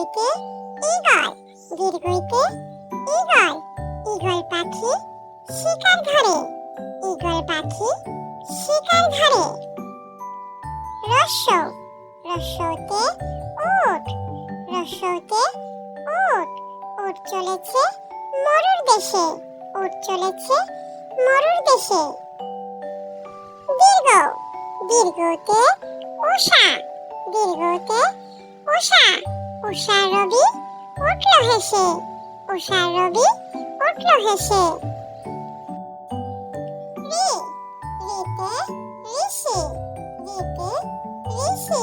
দীর্ঘইতে eagle দীর্ঘইতে eagle. Eagle পাখি শিকার ধরে, ঈগল পাখি শিকার ধরে। রস্য রস্যতে উট রস্যতে উট উট চলেছে মরুর দেশে উট চলেছে মরুর দেশে। দীর্ঘ, দীর্ঘতে উষা দীর্ঘতে উষা উষা রবি উঠল হেসে। উষা রবি উঠল হেসে। রি, রিতে ঋষি ঋষি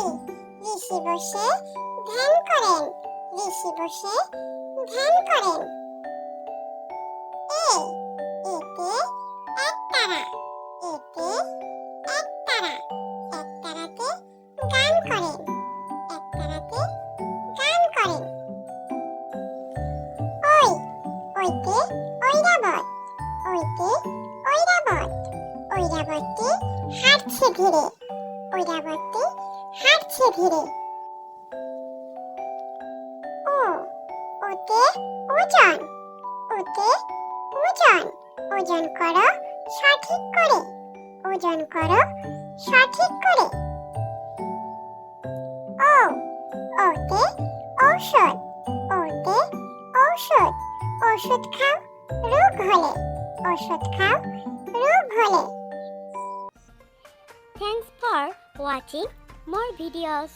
ঋষি বসে ধ্যান করেন, ঋষি বসে ধ্যান করেন। এ এতে একতারা এতে একতারা একতারাতে ওইতে ঐরাবত। ঐরাবতী হাঁটছে ধীরে। ঐরাবতী হাঁটছে ধীরে। ও, ওতে ওজন। ওতে ওজন। ওজন করো সঠিক করে। ওজন করো সঠিক করে। ও, ওতে ঔষধ। ওতে ঔষধ। ওষুধ খাও রোগ হলে। ওষুধ খাও রোগ হলে Thanks for watching more videos.